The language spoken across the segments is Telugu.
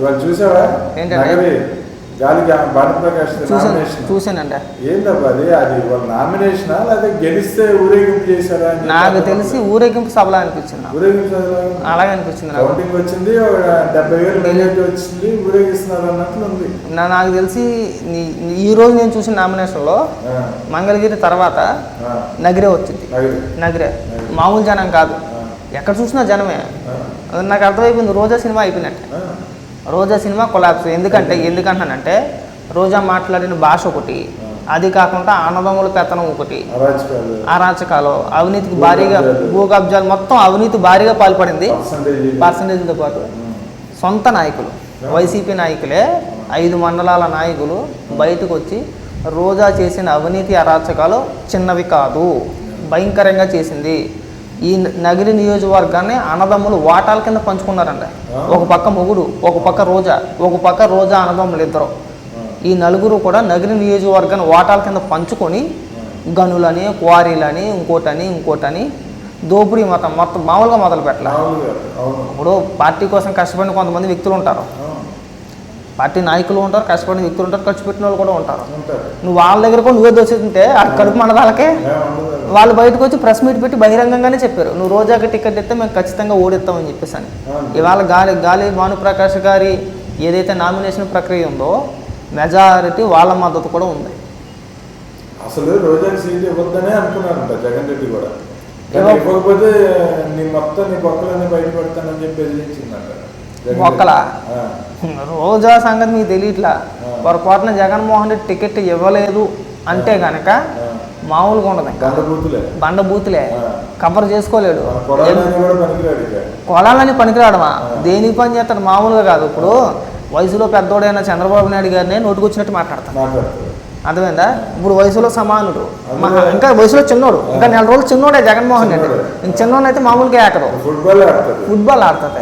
ఇవాళ చూసావా? నగరి గాలి భానుప్రకాష్ చూసాను నామినేషన్ చూసానండి ఏందబ్బా అది? అది వాళ్ళ నామినేషనా లేదా గెలిస్తే ఊరేగింపు చేశారా నాకు తెలిసి. ఊరేగింపు సభలా అనిపించింది ఊరేగింపు. అలాగే అనిపించింది నాకు. కౌంటింగ్ వచ్చింది డెబ్బై వేలు మెజార్టీ వచ్చింది ఊరేగిస్తున్నారు అన్నట్లు ఉంది. నాకు తెలిసి ఈ రోజు నేను చూసిన నామినేషన్లో మంగళగిరి తర్వాత నగిరే వచ్చింది. నగరి. మామూలు జనం కాదు. ఎక్కడ చూసినా జనమే. అది నాకు అర్థమైపోయింది. రోజా సినిమా అయిపోయినట్టే. రోజా సినిమా కొలాప్స్ ఎందుకంటే ఎందుకంటానంటే రోజా మాట్లాడిన భాష ఒకటి అది కాకుండా అన్నదమ్ముల పెత్తనం ఒకటి. అరాచకాలు. అవినీతికి భారీగా భూ కబ్జాలు మొత్తం అవినీతి భారీగా పాల్పడింది. పర్సంటేజ్ పర్సంటేజ్తో పాటు. సొంత నాయకులు. వైసీపీ నాయకులే ఐదు మండలాల నాయకులు బయటకు వచ్చి రోజా చేసిన అవినీతి అరాచకాలు చిన్నవి కాదు. భయంకరంగా చేసింది. ఈ నగిరి నియోజకవర్గాన్ని అన్నదమ్ములు వాటాల కింద పంచుకున్నారంట. ఒక పక్క మొగుడు ఒక పక్క రోజా ఒక పక్క రోజా అన్నదమ్ములు ఇద్దరు. ఈ నలుగురు కూడా నగిరి నియోజకవర్గాన్ని వాటాల కింద పంచుకొని గనులని క్వారీలని ఇంకోటని ఇంకోటని దోపిడీ మొత్తం మొత్తం మామూలుగా మొదలు పెట్టాల ఇప్పుడు పార్టీ కోసం కష్టపడిన కొంతమంది వ్యక్తులు ఉంటారు. పార్టీ నాయకులు ఉంటారు కష్టపడిన వ్యక్తులు ఉంటారు ఖర్చు పెట్టిన వాళ్ళు కూడా ఉంటారు. నువ్వు వాళ్ళ దగ్గర కూడా నువ్వే దోచుతుంటే ఆ కడుపు ఉండదు. వాళ్ళు బయటకు వచ్చి ప్రెస్ మీట్ పెట్టి బహిరంగంగానే చెప్పారు. నువ్వు రోజాకి టికెట్ ఇస్తే మేము ఖచ్చితంగా ఓడిస్తామని చెప్పేసి అని. ఇవాళ గాలి గాలి భానుప్రకాష్ గారి ఏదైతే నామినేషన్ ప్రక్రియ ఉందో మెజారిటీ వాళ్ళ మద్దతు కూడా ఉంది. అసలు రోజాకి సీట్ ఇవ్వద్దనే అనుకున్నారంట జగన్ రెడ్డి కూడా. ఇవ్వకపోతే నీ మొత్తం నీ బొక్కలన్నీ బయట పెడతానని చెప్పి బెదిరించిందంట ఆ, రోజా సంగతి మీకు తెలియట్లా. పొరపాటున జగన్మోహన్ రెడ్డి టికెట్ ఇవ్వలేదు అంటే గనక ఆ. మామూలుగా ఉండదు. ఇంకా గండబూతులే బండ బూతులే. ఆ. కవర్ చేసుకోలేడు. కొలాలని పనికిరాడమా. దేనికి పని చేస్తాడు? మామూలుగా కాదు. ఇప్పుడు వయసులో పెద్దోడైన చంద్రబాబు నాయుడు గారిని నోటుకొచ్చినట్టు మాట్లాడతాడు. అర్థమైందా? ఇప్పుడు వయసులో సమానుడు. ఇంకా వయసులో చిన్నోడు. ఇంకా నెల రోజులు చిన్నోడే జగన్మోహన్ రెడ్డి. చిన్నోడే. ఇంక చిన్నోడు అయితే మామూలుగా ఏకరు ఫుట్బాల్ ఆడుతుంది.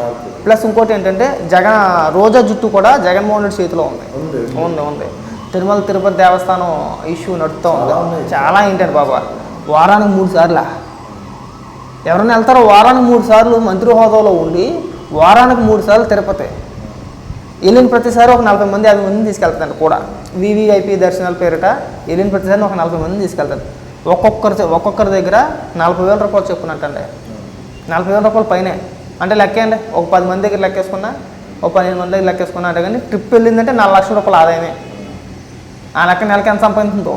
ప్లస్ ఇంకోటి ఏంటంటే జగన్ రోజా జుట్టు కూడా జగన్మోహన్ రెడ్డి చేతిలో ఉంది. ఉంది. ఉంది తిరుమల తిరుపతి దేవస్థానం ఇష్యూ నడుస్తూ ఉంది. చాలా ఏంటంటే బాబా? వారానికి మూడు సార్లా. ఎవరైనా వెళ్తారో వారానికి మూడు సార్లు మంత్రి హోదాలో ఉండి వారానికి మూడు సార్లు తిరుపతి. వెళ్ళిన ప్రతిసారి ఒక నలభై మంది యాభై మందిని తీసుకెళ్తాడు కూడా. వివిఐపి దర్శనాల పేరిట వెళ్ళిన ప్రతిసారి ఒక నలభై మందిని తీసుకెళ్తాడు ఒక్కొక్కరి ఒక్కొక్కరి దగ్గర నలభై వేల రూపాయలు చెప్పునట్టండి నలభై వేల రూపాయలు పైనే. అంటే లెక్కేయండి ఒక పది మంది దగ్గర లెక్కేసుకున్నా ఒక పదిహేను మంది దగ్గర లెక్కేసుకున్నా అంటే కానీ ట్రిప్ వెళ్ళిందంటే నాలుగు లక్షల రూపాయలు ఆదాయమే. ఆ లెక్క నెలకి ఎంత సంపాదించిందో.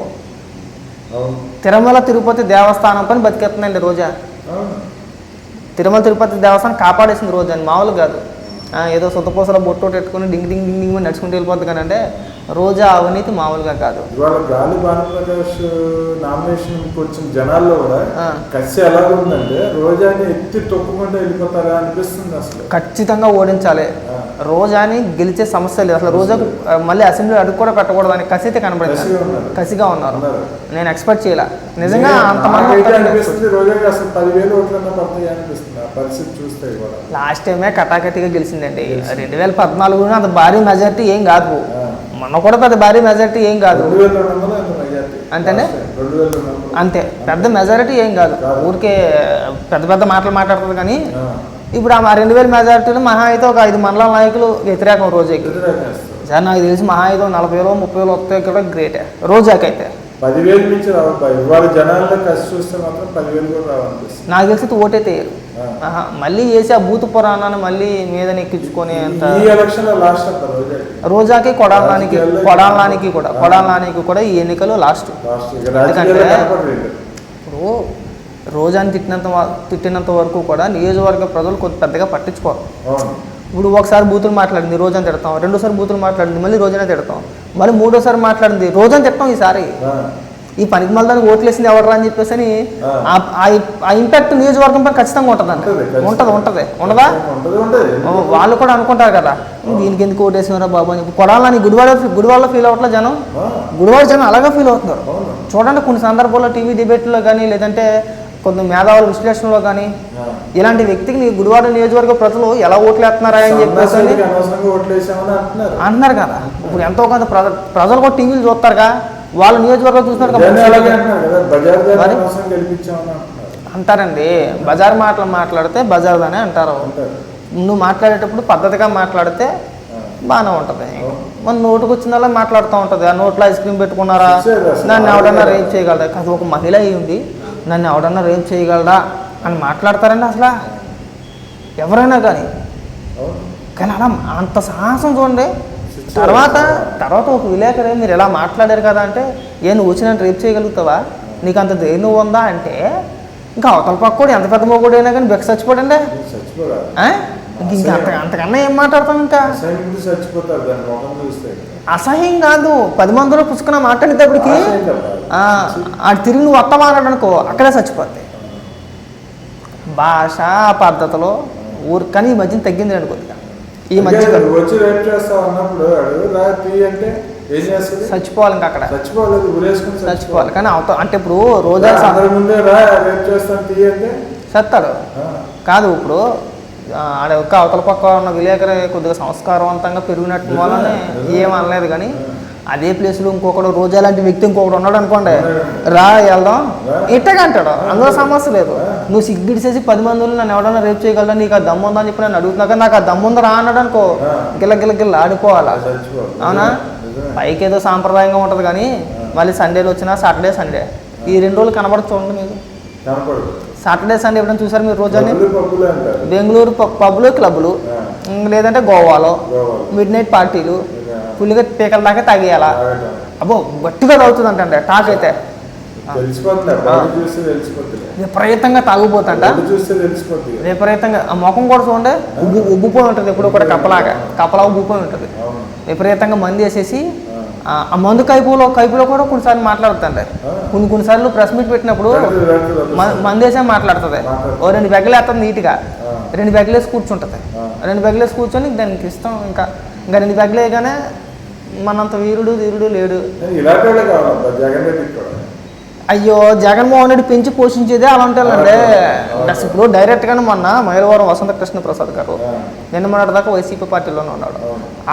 తిరుమల తిరుపతి దేవస్థానం పని బతికేస్తుందండి రోజా. తిరుమల తిరుపతి దేవస్థానం కాపాడేసింది రోజా అని మామూలు కాదు. ఏదో సొంతపూసలో బొట్టు పెట్టుకుని డింగ్ డింగ్ డింగ్ డింగ్ నడుచుకుంటూ వెళ్ళిపోద్ది కానీ అంటే రోజా అవినీతి మామూలుగా కాదు. ఇవాళ గాలి భానుప్రకాష్ నామినేషన్ వచ్చిన జనాల్లో కూడా. కసి ఎలా ఉందంటే రోజాని ఎత్తి తొక్కుకుంటూ వెళ్ళిపోతారా అనిపిస్తుంది అసలు. ఖచ్చితంగా ఓడించాలి. రోజాని గెలిచే సమస్య లేదు. అసలు రోజాకు మళ్ళీ అసెంబ్లీ అడుగు కూడా పెట్టకూడదు అని కసి అయితే కనబడింది కసిగా ఉన్నారు. నేను ఎక్స్పెక్ట్ చేయాల. నిజంగా అంతమంది అనిపిస్తుంది రోజాకి అసలు పదివేలు ఓట్లన్నా పడతాయి అనిపిస్తుంది. పరిస్థితి చూస్తే కూడా. లాస్ట్ టైమే కటాకటిగా గెలిచిందండి. రెండు వేల పద్నాలుగులో అంత భారీ మెజార్టీ ఏం కాదు. మొన్న కూడా పెద్ద భారీ మెజార్టీ ఏం కాదు. అంతేనే? అంతే. పెద్ద మెజారిటీ ఏం కాదు. ఊరికే పెద్ద పెద్ద మాటలు మాట్లాడుతుంది కానీ. ఇప్పుడు ఆ రెండు వేల మెజారిటీలో మహా అయితే ఒక ఐదు మండల నాయకులు వ్యతిరేకం రోజాకి. సార్ నాకు తెలిసి మహా అయితే నలభై వేలు ముప్పై వేలు వస్తాయి కూడా గ్రేటే. రోజాకి అయితే పదివేలు మించి రావు ఇవాళ జనాల్లో కసి చూస్తే మాత్రం పదివేలు కూడా రావనిపిస్తుంది. నాకు తెలిసి ఓటైతే మళ్ళీ చేసి ఆ భూత పురాణాన్ని మళ్ళీ మీద ఎక్కించుకొని అంత ఈ ఎలక్షన్ లాస్ట్ రోజాకి కొడాలానికి కొడాలానికి కూడా. కొడాలానికి కూడా ఈ ఎన్నికలు లాస్ట్. ఎందుకంటే- ఇప్పుడు రోజాని తిట్టినంత తిట్టినంత వరకు కూడా నియోజకవర్గ ప్రజలు కొంత పెద్దగా పట్టించుకోరు. ఇప్పుడు ఒకసారి బూతులు మాట్లాడింది రోజని తిడతాం. రెండోసారి బూతులు మాట్లాడింది మళ్ళీ రోజనే తిడతాం. మళ్ళీ మూడోసారి మాట్లాడింది. రోజని తిడతాం ఈసారి. ఈ పనికి మళ్ళీ దానికి ఓట్లేసింది ఎవడరా అని చెప్పేసి అని ఆ. ఇంపాక్ట్ నియోజకవర్గం పై ఖచ్చితంగా ఉంటుందండి ఉంటది, ఖచ్చితంగా. ఉంటది ఉంటది. ఉండదా? వాళ్ళు కూడా అనుకుంటారు కదా. దీనికి ఎందుకు ఓటేసినారా బాబు అని కొడాలని గుడివాడ గుడివాడలో ఫీల్ అవ్వట్లే జనం? గుడివాడ జనం అలాగే ఫీల్ అవుతున్నారు. చూడండి కొన్ని సందర్భాల్లో టీవీ డిబేట్లో కానీ లేదంటే కొంత మేధావుల విశ్లేషణలో కానీ. ఇలాంటి వ్యక్తికి నీ గుడివాడ నియోజకవర్గ ప్రజలు ఎలా ఓట్లేస్తున్నారా అని చెప్పేసి అని ఓట్లేసామని అంటున్నారు. కదా. ఇప్పుడు ఎంతో కొంత ప్రజ- ప్రజలు కూడా టీవీలు చూస్తారుగా. వాళ్ళ నియోజకవర్గం చూస్తున్నారు అంటారండి. బజార్ మాటలు మాట్లాడితే బజార్ అనే అంటారు. నువ్వు మాట్లాడేటప్పుడు పద్ధతిగా మాట్లాడితే. బాగానే ఉంటుంది. మన నోటుకు వచ్చిందల్లా మాట్లాడుతూ ఉంటుంది. ఆ నోట్లో ఐస్ క్రీమ్ పెట్టుకున్నారా. నన్ను ఎవడన్నా. రేప్ చేయగలరా? కాదు ఒక మహిళ అయి ఉండి నన్ను ఎవడన్నా రేప్ చేయగలరా అని మాట్లాడతారండి అసలు ఎవరైనా కానీ. కానీ అలా అంత సాహసం చూడండి తర్వాత. తర్వాత ఒక విలేకరే మీరు ఎలా మాట్లాడారు కదా అంటే ఏ నువ్వు వచ్చి నన్ను రేప్ చేయగలుగుతావా నీకు అంత ధైర్యం ఉందా అంటే ఇంకా అవతల పక్క కూడా ఎంత పెద్ద మొగుడైనా కానీ బెక్క చచ్చిపోడండి? ఇంక ఇంకా అంత అంతకన్నా ఏం మాట్లాడతాం ఇంకా? అసహ్యం కాదు. పది మందిలో పుచ్చుకున్న మాట్లాడేటప్పటికి ఆడు తిరిగి నువ్వు వస్తా మాట్లాడనుకో అక్కడే చచ్చిపోతాయి. భాష పద్ధతిలో ఊరు కానీ ఈ మధ్యన తగ్గింది అనుకో కొద్దిగా. ఈ మధ్య వచ్చి రేప్ చేస్తావు అన్నప్పుడు అంటే చచ్చిపోవాలి ఇంకా అక్కడ. చచ్చిపోవాలి కానీ అవత అంటే ఇప్పుడు రోజా అంటే? ఆ, కాదు ఇప్పుడు ఆడ యొక్క అవతల పక్క ఉన్న విలేకరి కొద్దిగా సంస్కారవంతంగా పెరిగినట్టు వల్లనే ఏం అనలేదు కానీ అదే ప్లేస్లో ఇంకొకడు రోజా లాంటి వ్యక్తి ఇంకొకడు ఉన్నాడు అనుకోండి. రా. వెళ్దాం. ఇట్టగా అంటాడు అందులో సమస్య లేదు. నువ్వు సిగ్గిడిసేసి పది మందిలో నన్ను ఎవడన్నా రేపు చేయగలరా నీకు ఆ దమ్ము ఉందా అని చెప్పి నన్ను అడుగుతున్నా కానీ నాకు ఆ దమ్ము ఉందా? రా అన్నాడు అనుకో. గిల్ల గిల్ల గిల్ల ఆడిపోవాలా? అవునా. పైకి ఏదో సాంప్రదాయంగా ఉంటుంది కానీ మళ్ళీ సండేలు వచ్చినా సాటర్డే సండే. ఈ రెండు రోజులు కనబడదు చూడండి మీకు. సాటర్డే సండే ఎప్పుడైనా చూసారు మీరు రోజాని పప్పులు అంటారు. బెంగళూరు పబ్లు క్లబ్లు లేదంటే గోవాలో. మిడ్ నైట్ పార్టీలు పులిగా పీకల దాకా తాగేయాలా. అబ్బో గట్టిగా తాగుతుందంటే టాక్ అయితే. విపరీతంగా తెలిసిపోతుంది విపరీతంగా ఆ ముఖం కూడా చూడండి ఉబ్బు ఉబ్బిపోయి ఉంటుంది ఎప్పుడు కూడా కప్పలాగా. కప్పలా ఉబ్బిపోయి ఉంటుంది. విపరీతంగా మంది వేసేసి ఆ. మందు కైపులో కైపులో కూడా కొన్నిసార్లు మాట్లాడుతుంది కొన్ని కొన్నిసార్లు ప్రెస్ మీట్ పెట్టినప్పుడు మ- మందేసే మాట్లాడుతుంది. ఓ రెండు బెగ్గలు వేస్తుంది నీట్గా. రెండు బెగ్గలేసి కూర్చుంటుంది. రెండు బెగ్గలేసి కూర్చొని దానికి ఇష్టం ఇంకా. ఇంకా రెండు బెగ్గలు మనంత వీరుడు వీరుడు లేడు. అయ్యో జగన్మోహన్ రెడ్డి పెంచి పోషించేదే అలాంటి వాళ్ళండి. ఇప్పుడు డైరెక్ట్గానే మొన్న మైలవరం వసంత కృష్ణ ప్రసాద్ గారు నిన్న మొన్నటి దాకా వైసీపీ పార్టీలోనే ఉన్నాడు.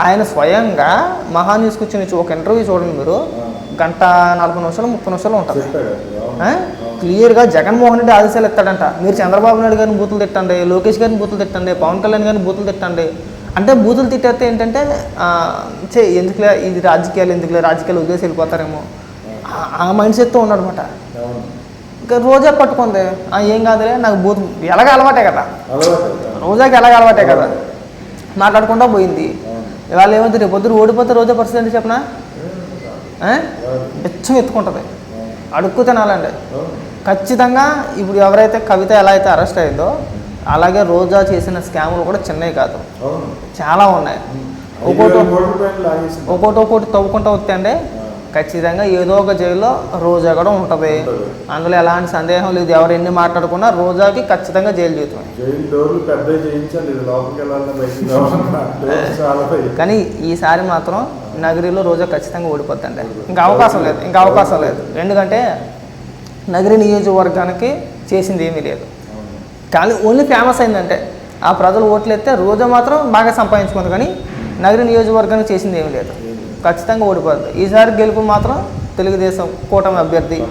ఆయన స్వయంగా మహా న్యూస్కి వచ్చిన ఒక ఇంటర్వ్యూ చూడండి మీరు. గంట నలభై నిమిషాలు ముప్పై నిమిషాలు ఉంటుంది. క్లియర్గా జగన్మోహన్ రెడ్డి ఆదేశాలు ఇస్తాడంట. మీరు చంద్రబాబు నాయుడు గారిని బూతులు తిట్టండి లోకేష్ గారిని బూతులు తిట్టండి పవన్ కళ్యాణ్ గారిని బూతులు తిట్టండి. అంటే బూతులు తిట్టేస్తే ఏంటంటే చే ఎందుకులే ఇది రాజకీయాలు ఎందుకులే రాజకీయాలు వదిలేసి వెళ్ళిపోతారేమో. ఆ- మైండ్ సెట్తో ఉన్నాడు అనమాట. ఇంకా రోజా పట్టుకుంది "ఆ, ఏం కాదులే నాకు బూత్ ఎలాగ అలవాటే కదా. రోజాకి ఎలాగ అలవాటే కదా మాట్లాడకుండా పోయింది. ఇవాళ ఏమైతే రేపు పొద్దున ఓడిపోతే రోజా పరిస్థితి ఏంటి చెప్పనా. బిచ్చం ఎత్తుకుంటుంది. అడుక్కు తినాలండి. ఖచ్చితంగా ఇప్పుడు ఎవరైతే కవిత ఎలా అయితే అరెస్ట్ అయిందో అలాగే రోజా చేసిన స్కాములు కూడా చిన్నవి కాదు. చాలా ఉన్నాయి ఒక్కోటి. ఒక్కోటి ఒక్కోటి తవ్వుకుంటూ వస్తే అండి. ఖచ్చితంగా ఏదో ఒక జైల్లో రోజా కూడా ఉంటుంది. అందులో ఎలాంటి సందేహం లేదు. ఎవరు ఎన్ని మాట్లాడుకున్నా రోజాకి ఖచ్చితంగా జైలు పోయి. కానీ ఈసారి మాత్రం నగరిలో రోజా ఖచ్చితంగా ఓడిపోద్దండి. ఇంకా అవకాశం లేదు. ఇంకా అవకాశం లేదు. ఎందుకంటే నగరి నియోజకవర్గానికి చేసింది ఏమీ లేదు. కానీ ఓన్లీ ఫేమస్ అయిందంటే ఆ ప్రజలు ఓట్లు ఎత్తే రోజా మాత్రం బాగా సంపాదించుకుంది. కానీ నగరి నియోజకవర్గానికి చేసింది ఏమీ లేదు. ఖచ్చితంగా ఓడిపోద్ది. ఈసారి గెలుపు మాత్రం తెలుగుదేశం కూటమి అభ్యర్థి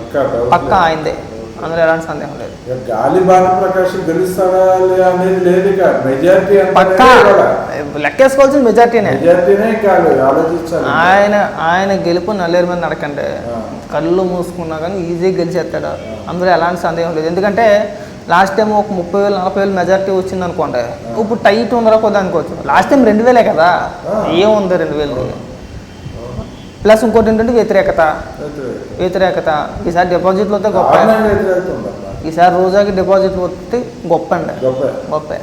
పక్కా. ఆయనదే. అందులో ఎలాంటి సందేహం లేదు. ఇక గాలి భారత ప్రకాశం గెలుస్తాడా లే అనేది లేదు ఇక. మెజారిటీ పక్కా. లెక్కేసుకోవాల్సిన మెజార్టీనే. మెజారిటీనే కాదు ఆలోచించాలి. ఆయన ఆయన గెలుపు నల్లేరు మీద నడకండి. కళ్ళు మూసుకున్నా కానీ ఈజీగా గెలిచేస్తాడు. అందులో ఎలాంటి సందేహం లేదు. ఎందుకంటే లాస్ట్ టైం ఒక ముప్పై వేలు నలభై వేలు మెజార్టీ వచ్చింది అనుకోండి. ఇప్పుడు టైట్ ఉందరా కొద్ది అనుకోవచ్చు. లాస్ట్ టైం రెండు వేలే కదా. ఏముంది రెండు వేలు ప్లస్ ఇంకోటి ఏంటంటే వ్యతిరేకత. వ్యతిరేకత. ఈసారి డిపాజిట్లు వస్తే గొప్ప. ఈసారి రోజాకి డిపాజిట్లు వస్తే గొప్ప అండి. గొప్ప. గొప్ప.